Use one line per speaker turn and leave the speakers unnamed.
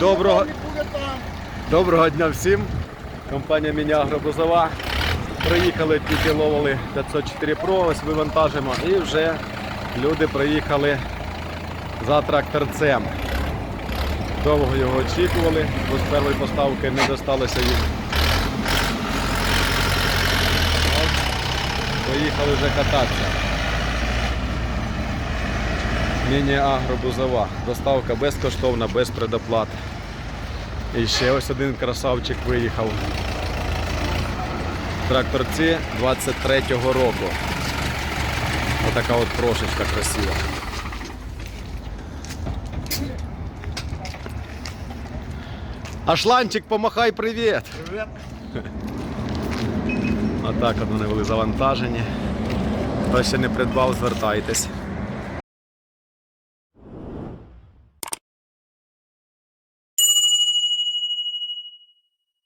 Доброго, доброго дня всім. Компанія Мінягро Бузова. Приїхали, ловили 504 Pro, ось вивантажимо. І вже люди приїхали за тракторцем. Довго його очікували, бо з першої поставки не досталося їм. Поїхали вже кататися. Міні-агро Бузова. Доставка безкоштовна, без предоплат. І ще ось один красавчик виїхав. Тракторці 23-го року. Отака от прошечка красива. Ашланчик, помахай привіт!
Привет.
Отак от вони були завантажені. Хто ще не придбав, звертайтесь.